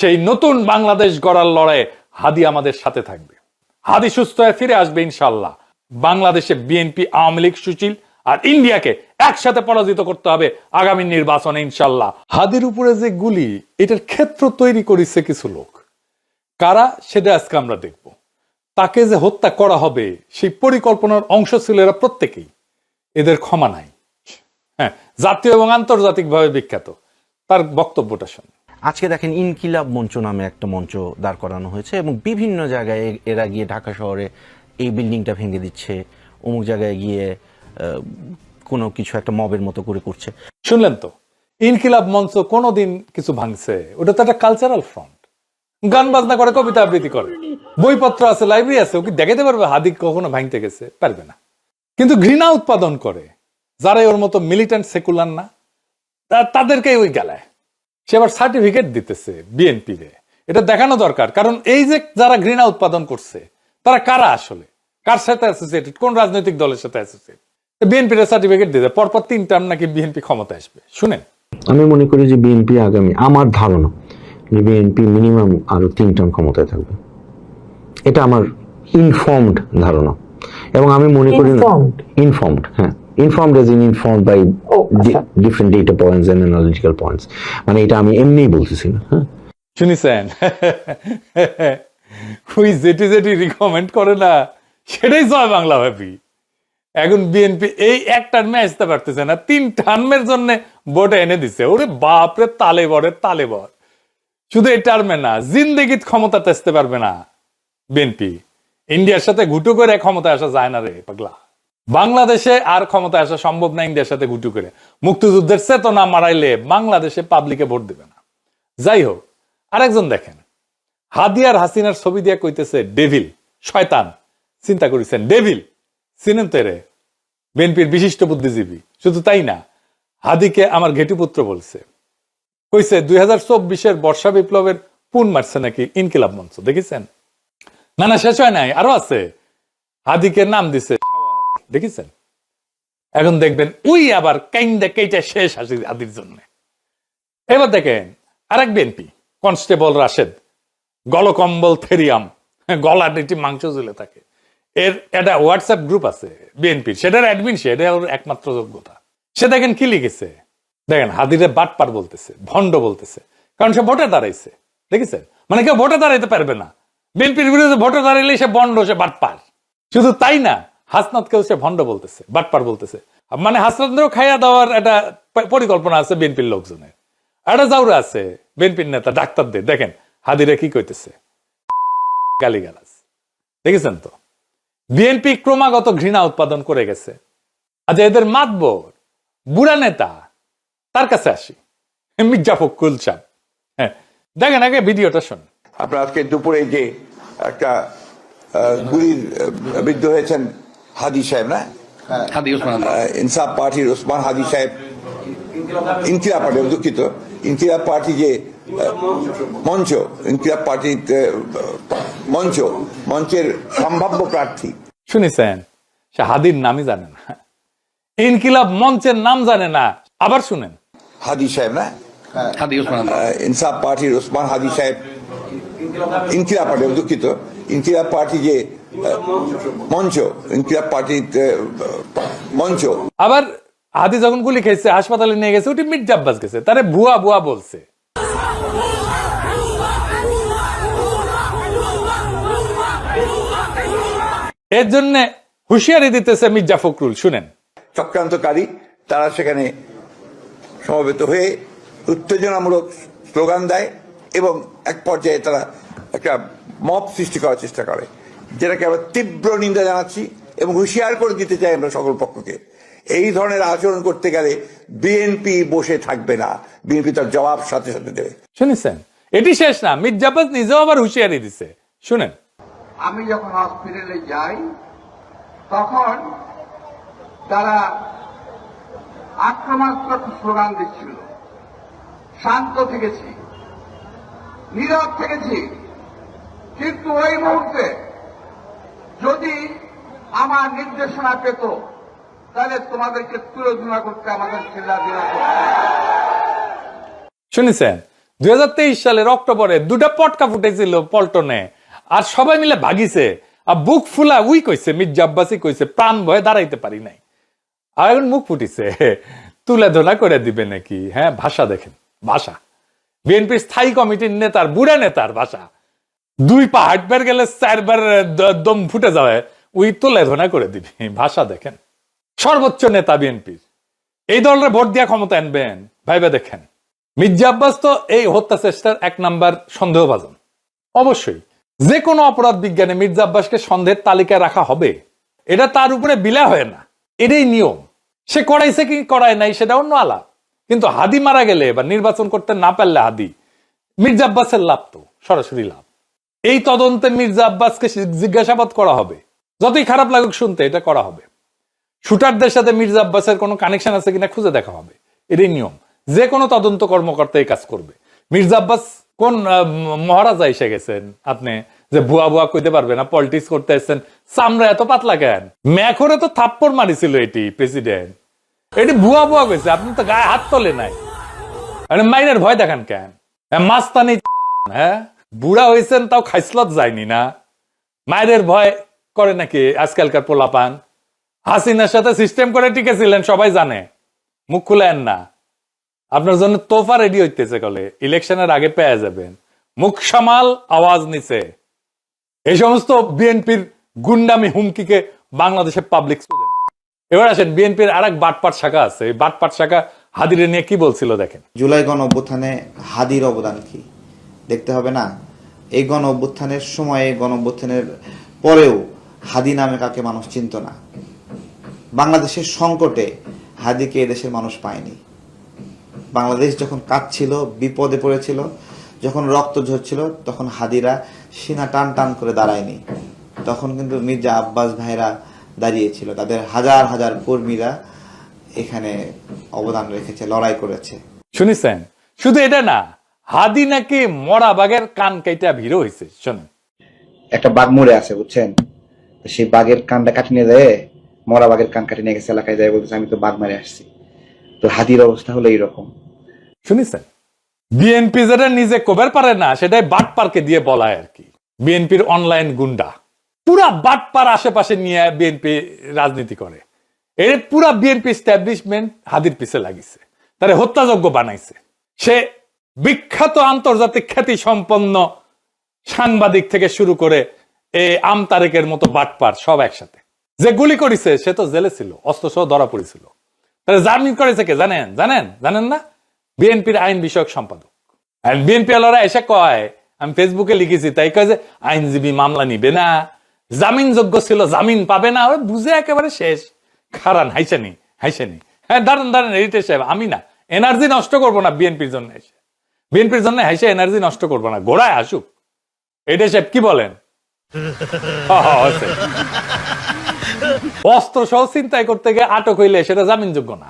সেই নতুন বাংলাদেশ গড়ার লড়াইয়ে হাদি আমাদের সাথে থাকবে। হাদি সুস্থ হয়ে ফিরে আসবে ইনশাল্লাহ বাংলাদেশে বিএনপি, আওয়ামী লীগ সুচিল আর ইন্ডিয়াকে একসাথে পরাজিত করতে হবে আগামী নির্বাচনে ইনশাল্লাহ হাদির উপরে যে গুলি, এটার ক্ষেত্র তৈরি করেছে কিছু লোক। কারা, সেটা আজকে আমরা দেখব। তাকে যে হত্যা করা হবে, সেই পরিকল্পনার অংশ ছিল এরা প্রত্যেকেই। এদের ক্ষমা নাই। হ্যাঁ জাতীয় এবং আন্তর্জাতিকভাবে বিখ্যাত। তার বক্তব্যটা শুন আজকে দেখেন ইনকিলাব মঞ্চ নামে একটা মঞ্চ দাঁড় করানো হয়েছে এবং বিভিন্ন জায়গায় এরা গিয়ে ঢাকা শহরে এই বিল্ডিংটা ভেঙে দিচ্ছে, অমুক জায়গায় গিয়ে কোনো কিছু একটা মবের মতো করে করছে। শুনলেন তো? ইনকিলাব মঞ্চ কোনোদিন কিছু ভাঙছে। ওটা তো একটা কালচারাল ফ্রন্ট গান বাজনা করে, কবিতা আবৃত্তি করে। বইপত্র আছে লাইব্রেরি আছে ওকে দেখাতে পারবে? হাদিক কখনো ভাঙতে গেছে? পারবে না। কিন্তু ঘৃণা উৎপাদন করে যারা ওর মতো মিলিটেন্ট সেকুলার না তাদেরকেই ওই গেলায়। সে আবার সার্টিফিকেট দিতেছে বিএনপি রে এটা দেখানো দরকার। কারণ এই যে যারা ঘৃণা উৎপাদন করছে তারা কারা আসলে? কার সাথে অ্যাসোসিয়েটেড কোন রাজনৈতিক দলের সাথে অ্যাসোসিয়েট বিএনপি সার্টিফিকেট দিতে পরপর তিন টার্ম নাকি বিএনপি ক্ষমতা আসবে। শুনেন। আমি মনে করি যে বিএনপি আগামী আমার ধারণা যে বিএনপি মিনিমাম আরও তিন টার্ম ক্ষমতায় থাকবে। এটা আমার ইনফর্মড ধারণা। এবং আমি মনে করি না ইনফর্মড হ্যাঁ। Informed as in informed by. Different data points and analytical points মানে এটা আমি এমনিই বলতেছি না হ্যাঁ? শুনিছেন? ওই যেটি যেটি রিকমেন্ড করে না সেটাই জয় বাংলা ভাবি। এখন বিএনপি এই এক টার্মে আসতে পারতেছে না তিন টার্মের জন্য ভোট এনে দিছে। ওরে বাপরে তালে বরে তালে বর শুধু এই টার্মে না জিন্দেগিত ক্ষমতাতে আসতে পারবে না বিএনপি ইন্ডিয়ার সাথে ঘুটু করে ক্ষমতা আসা যায় না রে পাগলা। বাংলাদেশে আর ক্ষমতা আসা সম্ভব না ইন্ডিয়ার সাথে ঘুটু করে। মুক্তিযুদ্ধের চেতনা মারাইলে বাংলাদেশে পাবলিকে ভোট দিবে না। যাই হোক, আরেকজন দেখেন। হাদিয়ার হাসিনার ছবি দিয়ে কইতেছে ডেভিল শয়তান। চিন্তা করেছেন ডেভিল চিনেন তো বিএনপির বিশিষ্ট বুদ্ধিজীবী। শুধু তাই না, হাদিকে আমার ঘেটুপুত্র বলছে। কইছে, দুই হাজার চব্বিশের বর্ষা বিপ্লবের পুন মারছে নাকি ইনকিলাব মঞ্চ? দেখেছেন? না না, শেষ হয় নাই, আরও আছে। হাদিকে নাম দিছে দেখেছেন? এখন দেখবেন, উই আবার কাইন্দে কেইটা শেষ হাসি হাদির জন্য। এবার দেখেন, আরেক বিএনপি, কনস্টেবল রাশেদ, গলকম্বল থেরিয়াম, গলা নেটি মাংস ঝুলে থাকে। এর একটা হোয়াটসঅ্যাপ গ্রুপ আছে বিএনপির, সেটার অ্যাডমিন সে এটা ওর একমাত্র যোগ্যতা। সে দেখেন কি লিখেছে? দেখেন হাদিরে বাটপার বলতেছে, ভণ্ড বলতেছে, কারণ সে ভোটে দাঁড়াইছে, দেখেছেন? মানে কেউ ভোটে দাঁড়াইতে পারবে না। বিএনপির বিরুদ্ধে ভোটে দাঁড়াইলে সে বন্ড, সে বাটপার। শুধু তাই না হাসনাতকেও সে ভণ্ড বলতেছে, বাটপার বলতেছে। মানে হাসনাতেরও খাইয়া দেওয়ার একটা পরিকল্পনা আছে বিএনপির লোকজনের। একটা জাউরা আছে, বিএনপির নেতা, ডাক্তারদের। দেখেন, হাদিরে কি কইতেছে? গালিগালাজ। দেখেছেন তো? বিএনপি ক্রমাগত ঘৃণা উৎপাদন করে গেছে। আজ এদের মাতবর, বুড়া নেতা, তার কাছে আসি। মির্জা ফখরুল সাহেব। হ্যাঁ দেখেন আগে ভিডিওটা শুন আপনার আজকে দুপুরে যে একটা গুলির বিদ্ধ হয়েছেন হাদি সাহেব না? আহ, ইনসাফ পার্টির ওসমান হাদি সাহেব। ইনকিলাব পার্টি দুঃখিত ইনকিলাব পার্টি যে মঞ্চ ইনকিলাব পার্টির আহ, মঞ্চ মঞ্চের সম্ভাব্য প্রার্থী। শুনেছেন? সে হাদির নামই জানে না। ইনকিলাব মঞ্চের নাম জানে না। আবার শুনেন। হাদি সাহেব না? হাদি ওসমান ইনসাফ পার্টির ওসমান হাদি সাহেব। ইনকিলাব পার্টি দুঃখিত ইনকিলাব পার্টি যে মঞ্চ। ইনকিলাব পার্টির মঞ্চ। আবার হাদি যখন গুলি খেয়েছে হাসপাতালে নিয়ে গেছে ওটি মির্জা আব্বাস গেছে তারে ভুয়া ভুয়া বলছে। এর জন্য হুঁশিয়ারি দিতেছে মির্জা ফখরুল শুনেন। চক্রান্তকারী তারা সেখানে সমবেত হয়ে উত্তেজনামূলক স্লোগান দেয় এবং এক পর্যায়ে তারা একটা মব সৃষ্টি করার চেষ্টা করে। যেটাকে আমরা তীব্র নিন্দা জানাচ্ছি এবং হুঁশিয়ার করে দিতে চাই আমরা সকল পক্ষকে। এই ধরনের আচরণ করতে গেলে বিএনপি বসে থাকবে না। বিএনপি তার জবাব সাথে সাথে দেবে। শুনেছেন? এটি শেষ না। মির্জা আব্বাস নিজেও আবার হুঁশিয়ারি দিছে। শুনেন। আমি যখন হসপিটালে যাই তখন তারা আক্রমণাত্মক স্লোগান দিচ্ছিল। শান্ত থেকেছি। নীরব থেকেছি। কিন্তু ওই মুহূর্তে যদি আমার নির্দেশনা পেত, তাহলে তোমাদেরকে তুলে ধরা করতে আমাদের দিলা করতে শুনেছেন, দুই সালের অক্টোবরে দুটা পটকা ফুটেছিল পল্টনে, আর সবাই মিলে ভাগিছে, আর বুক ফুলা উই কইছে, মির্জা আব্বাসি কইছে, প্রাণ ভয়ে দাঁড়াইতে পারি নাই। আর এখন মুখ ফুটিছে, তুলে ধরা করে দিবে নাকি? হ্যাঁ ভাষা দেখেন, ভাষা। বিএনপির স্থায়ী কমিটির নেতার, বুড়া নেতার ভাষা। দুই পা হাঁটবার গেলে চারবার দম ফুটে যাবে। উই তুলে ধরা করে দিবি। ভাষা দেখেন। সর্বোচ্চ নেতা বিএনপির। এই দলের ভোট দিয়া ক্ষমতা আনবেন। ভাইবে দেখেন। মির্জা আব্বাস তো এই হত্যা চেষ্টার এক নাম্বার সন্দেহভাজন। অবশ্যই যে কোনো অপরাধ বিজ্ঞানে মির্জা আব্বাসকে সন্দেহের তালিকায় রাখা হবে। এটা তার উপরে বিলা হয় না। এটাই নিয়ম। সে করাইছে কি করায় নাই সেটা অন্য আলাপ। কিন্তু হাদি মারা গেলে বা নির্বাচন করতে না পারলে হাদি, মির্জা আব্বাসের লাভ তো, সরাসরি লাভ। এই তদন্তে মির্জা আব্বাসকে জিজ্ঞাসাবাদ করা হবে। যতই খারাপ লাগুক শুনতে, এটা করা হবে। শুটারদের সাথে মির্জা আব্বাসের কোনো কানেকশন আছে কিনা খুঁজে দেখা হবে। এটাই নিয়ম। যে কোনো তদন্ত কর্মকর্তা এই কাজ করবে। মির্জা আব্বাস কোন মহারাজা এসে গেছেন আপনি? যে ভুয়া ভুয়া কইতে পারবে না পলিটিক্স করতে এসেছেন। চামড়া এত পাতলা কেন? ম্যাখরে তো থাপ্পড় মারিছিল এটি প্রেসিডেন্ট এটি ভুয়া ভুয়া কইছে, আপনি তো গায়ে হাত তোলে নাই। মাইনের ভয় দেখান কেন? মাস্তানি হ্যাঁ? বুড়া হয়েছেন তাও খাইসলত যায়নি না। মায়ের ভয় করে নাকি আজকালকার পোলাপান? হাসিনার সাথে সিস্টেম করে টিকেছিলেন, সবাই জানে। মুখ খুলেন না। আপনার জন্য তোফা রেডি হইতেছে কলে ইলেকশনের আগে পেয়ে যাবেন। মুখ সামাল, আওয়াজ নিছে এই সমস্ত বিএনপির গুন্ডামি হুমকিকে বাংলাদেশের পাবলিক এবার আসেন, বিএনপির আর এক বাটপাট শাখা আছে। এই বাটপাট শাখা হাদিরে নিয়ে কি বলছিল দেখেন। জুলাই গণ অভ্যুত্থানে হাদির অবদান কি? দেখতে হবে না। এই গণ অভ্যুত্থানের সময়ে গণ অভ্যুত্থানের পরেও হাদি নামে কাকে মানুষ চিনত না। বাংলাদেশের সংকটে হাদিকে এদেশের মানুষ পায়নি। বাংলাদেশ যখন কাঁদছিল, বিপদে পড়েছিল, যখন রক্ত ঝরছিল, তখন হাদিরা সিনা টান টান করে দাঁড়ায়নি। তখন কিন্তু মির্জা আব্বাস ভাইরা দাঁড়িয়েছিল। তাদের হাজার হাজার কর্মীরা এখানে অবদান রেখেছে, লড়াই করেছে। শুনিছেন? শুধু এটা না হাদি নাকি মরা বাঘের কান কাইটা ভিড় হয়েছে শোনেন। একটা বাঘ মরে আছে বুঝছেন? সেই বাঘের কানটা কাটি নিয়ে যায় মরা বাঘের কান কাটি নিয়ে গেছে এলাকায় যায় বলতেছে আমি তো বাঘ মারে আসছি। তো হাতির অবস্থা হলো এইরকম। শুনিছেন বিএনপি যেটা নিজে কবের পারে না সেটাই বাটপারকে দিয়ে বলায় আর কি। বিএনপির অনলাইন গুন্ডা। পুরা বাটপার আশেপাশে নিয়ে বিএনপি রাজনীতি করে। এর পুরা বিএনপি স্ট্যাবলিশমেন্ট হাদির পিছে লাগিছে। তারে হত্যাযোগ্য বানাইছে। সে বিখ্যাত আন্তর্জাতিক খ্যাতি সম্পন্ন সাংবাদিক থেকে শুরু করে এই আমতারেকের মতো বাটপার সব একসাথে। যে গুলি করেছে, সে তো জেলে ছিল অস্ত্র সহ ধরা পড়েছিল। তাহলে জামিন করেছে কে? জানেন? জানেন? জানেন না? বিএনপির আইন বিষয়ক সম্পাদক। বিএনপি আলারা এসে কয়, আমি ফেসবুকে লিখেছি, তাই কয় যে আইনজীবী মামলা নিবে না জামিন যোগ্য ছিল, জামিন পাবে না ওই বুঝে একেবারে শেষ। খারান, হাইসানি হাইসানি। হ্যাঁ দাঁড়ান দাঁড়ান এডিটর সাহেব, আমি না। এনার্জি নষ্ট করব না বিএনপির জন্য এসে। বিএনপির জন্য হাইসে এনার্জি নষ্ট করব না। গোড়ায় আসুক। এডিটর সাহেব কি বলেন। অস্ত্র সহ চিন্তায় করতে গিয়ে আটক হইলে সেটা জামিনযোগ্য না।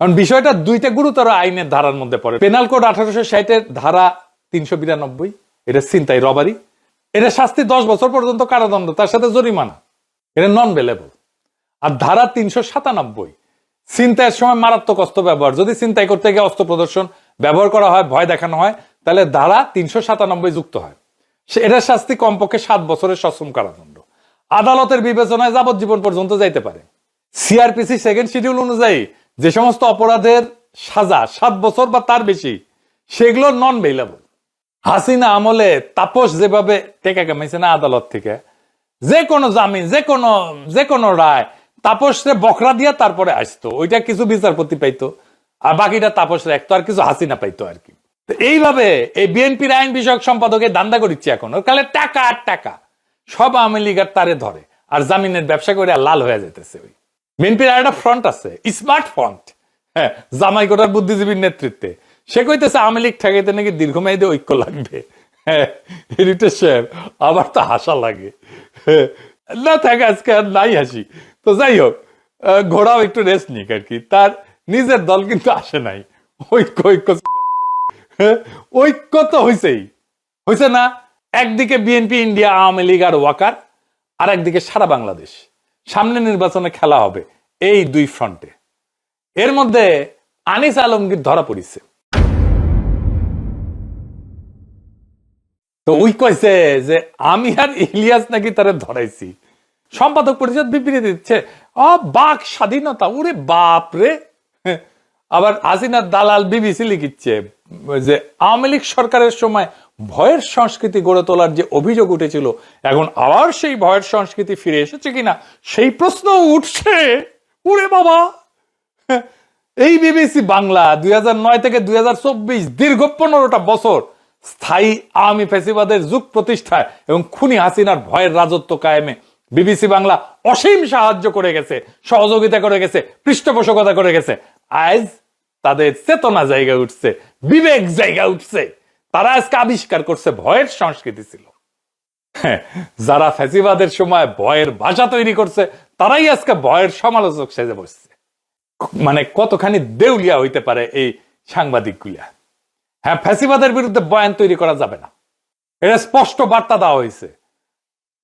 কারণ বিষয়টা দুইটা গুরুতর আইনের ধারার মধ্যে পড়ে। পেনাল কোড আঠারোশো ষাটের ধারা তিনশো বিরানব্বই এটা চিন্তাই রবারি এটা শাস্তি দশ বছর পর্যন্ত কারাদণ্ড তার সাথে জরিমানা। এটা নন বেলেবল আর ধারা তিনশো সাতানব্বই চিন্তায়ের সময় মারাত্মক অস্ত্র ব্যবহার। যদি চিন্তাই করতে গিয়ে অস্ত্র প্রদর্শন ব্যবহার করা হয়, ভয় দেখানো হয়, তাহলে ধারা তিনশো সাতানব্বই যুক্ত হয়। সে এটার শাস্তি কমপক্ষে সাত বছরের সশ্রম কারাদণ্ড। আদালতের বিবেচনায় যাবজ্জীবন পর্যন্ত যাইতে পারে। সিআরপিসি সেকেন্ড শিডিউল অনুযায়ী যে সমস্ত অপরাধের সাজা, সাত বছর বা তার বেশি, সেগুলো নন বেইলেবল হাসিনা আমলে তাপস যেভাবে টেকা কামাইছে না আদালত থেকে, যে কোনো জামিন, যে কোনো যে কোনো রায়, তাপসরে বকরা দিয়া তারপরে আসতো। ওইটা কিছু বিচারপতি পাইতো। আর বাকিটা তাপস রাখতো আর কিছু হাসি না পাইতো আর কি। এইভাবে এই বিএনপির আইন বিষয়ক সম্পাদকের দান্দা করিচ্ছে এখন। ওর কালে টাকা আর টাকা সব আওয়ামী লীগের তারে ধরে। আর জামিনের ব্যবসা করে আর লাল হয়ে যেতেছে ওই। বিএনপির আর একটা ফ্রন্ট আছে স্মার্ট ফ্রন্ট হ্যাঁ জামাই কোটার বুদ্ধিজীবীর নেতৃত্বে। সে কইতেছে আওয়ামী লীগ ঠেকাইতে নাকি দীর্ঘমেয়াদী ঐক্য লাগবে। হ্যাঁ এডিটর আবার তো হাসা লাগে। হ্যাঁ, না থাকে আজকে আর নাই হাসি। তো যাই হোক ঘোড়াও একটু রেস্ট নিক আর কি। তার নিজের দল কিন্তু আসে নাই। ঐক্য ঐক্য হ্যাঁ, ঐক্য তো হয়েছেই হয়েছে না? একদিকে বিএনপি ইন্ডিয়া আওয়ামী লীগ আর ওয়াকার আর একদিকে সারা বাংলাদেশ। সামনে নির্বাচনে খেলা হবে এই দুই ফ্রন্টে। এর মধ্যে আনিস আলমগীর ধরা পড়িছে। তো ওই কইছে যে আমি আর ইলিয়াস নাকি তারা ধরাইছি। সম্পাদক পরিষদ বিবৃতি দিচ্ছে অ বাক স্বাধীনতা। ওরে বাপ রে আবার হাসিনার দালাল বিবিসি লিখিচ্ছে যে আওয়ামী লীগ সরকারের সময় ভয়ের সংস্কৃতি গড়ে তোলার যে অভিযোগ উঠেছিল, এখন আবার সেই ভয়ের সংস্কৃতি ফিরে এসেছে কিনা, সেই প্রশ্ন উঠছে। ওরে বাবা! এই বিবিসি বাংলা দুই থেকে দুই হাজার চব্বিশ দীর্ঘ পনেরোটা বছর স্থায়ী আওয়ামী ফেসিবাদের যুগ প্রতিষ্ঠায় এবং খুনি হাসিনার ভয়ের রাজত্ব কায়েমে বিবিসি বাংলা অসীম সাহায্য করে গেছে, সহযোগিতা করে গেছে, পৃষ্ঠপোষকতা করে গেছে। আজ তাদের চেতনা জায়গা উঠছে বিবেক জায়গা উঠছে। তারা আজকে আবিষ্কার করছে ভয়ের সংস্কৃতি ছিল। হ্যাঁ, যারা ফ্যাসিবাদের সময় ভয়ের ভাষা তৈরি করছে তারাই আজকে ভয়ের সমালোচক সেজে বসছে। মানে কতখানি দেউলিয়া হইতে পারে এই সাংবাদিকগুলা? হ্যাঁ ফ্যাসিবাদের বিরুদ্ধে বয়ান তৈরি করা যাবে না। এটা স্পষ্ট বার্তা দেওয়া হয়েছে।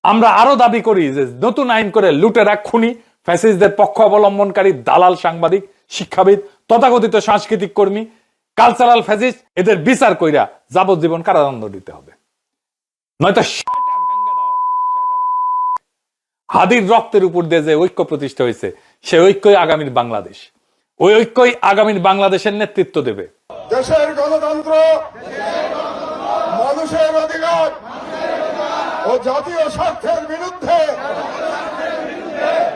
আমরা আরও দাবি করি যে নতুন আইন করে লুটেরা খুনি ফ্যাসিস্টদের পক্ষ অবলম্বনকারী দালাল সাংবাদিক শিক্ষাবিদ, তথাকথিত সাংস্কৃতিক কর্মী কালচারাল ফ্যাসিস্ট এদের বিচার কইরা যাবজ্জীবন কারাদণ্ড দিতে হবে। নয়তো। হাদির রক্তের উপর দিয়ে যে ঐক্য প্রতিষ্ঠা হয়েছে, সে ঐক্যই আগামীর বাংলাদেশ। ওই ঐক্যই আগামীর বাংলাদেশের নেতৃত্ব দেবে। দেশের গণতন্ত্র, মানুষের অধিকার ও জাতীয় স্বার্থের বিরুদ্ধে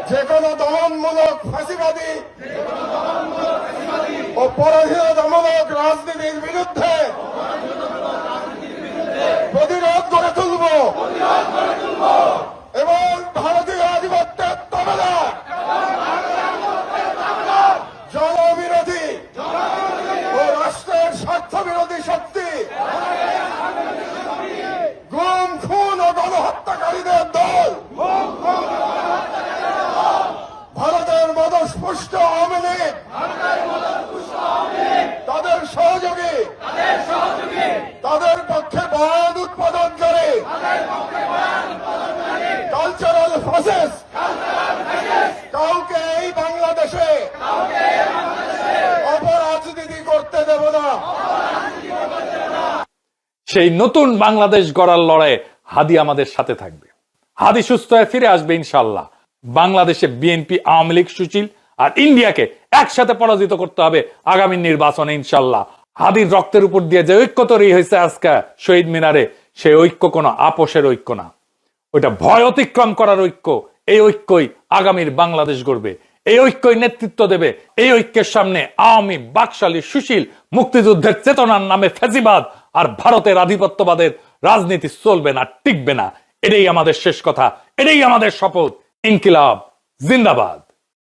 যে কোনো দমনমূলক ফাঁসিবাদী ও পরাধীনতামূলক রাজনীতির বিরুদ্ধে প্রতিরোধ করে তুলব এবং ভারতীয় আধিপত্যের তবলা জনবিরোধী ও রাষ্ট্রের স্বার্থ বিরোধী শক্তি গুম খুন ও গণহত্যাকারীদের দল ভারতের মদস্পুষ্ট আওয়ামী লীগ তাদের সহযোগী তাদের পক্ষে বয়ান উৎপাদন করে কালচারাল প্রসেস কাউকে এই বাংলাদেশে অপরাজনীতি করতে দেব না। সেই নতুন বাংলাদেশ গড়ার লড়াইয়ে হাদি আমাদের সাথে থাকবে। হাদি সুস্থ হয়ে ফিরে আসবে ইনশাল্লাহ বাংলাদেশে বিএনপি আওয়ামী লীগ সুচিল আর ইন্ডিয়াকে একসাথে পরাজিত করতে হবে আগামী নির্বাচনে ইনশাল্লাহ হাদির রক্তের উপর দিয়ে যে ঐক্য তৈরি হয়েছে আজকে শহীদ মিনারে সেই ঐক্য কোনো আপোষের ঐক্য না। ওইটা ভয় অতিক্রম করার ঐক্য। এই ঐক্যই আগামীর বাংলাদেশ গড়বে। এই ঐক্যই নেতৃত্ব দেবে। এই ঐক্যের সামনে আওয়ামী, বাকশালী, সুশীল, মুক্তিযুদ্ধের চেতনার নামে ফেজিবাদ আর ভারতের আধিপত্যবাদের রাজনীতি চলবে না, টিকবে না। এটাই আমাদের শেষ কথা। এটাই আমাদের শপথ। ইনকিলাব, জিন্দাবাদ।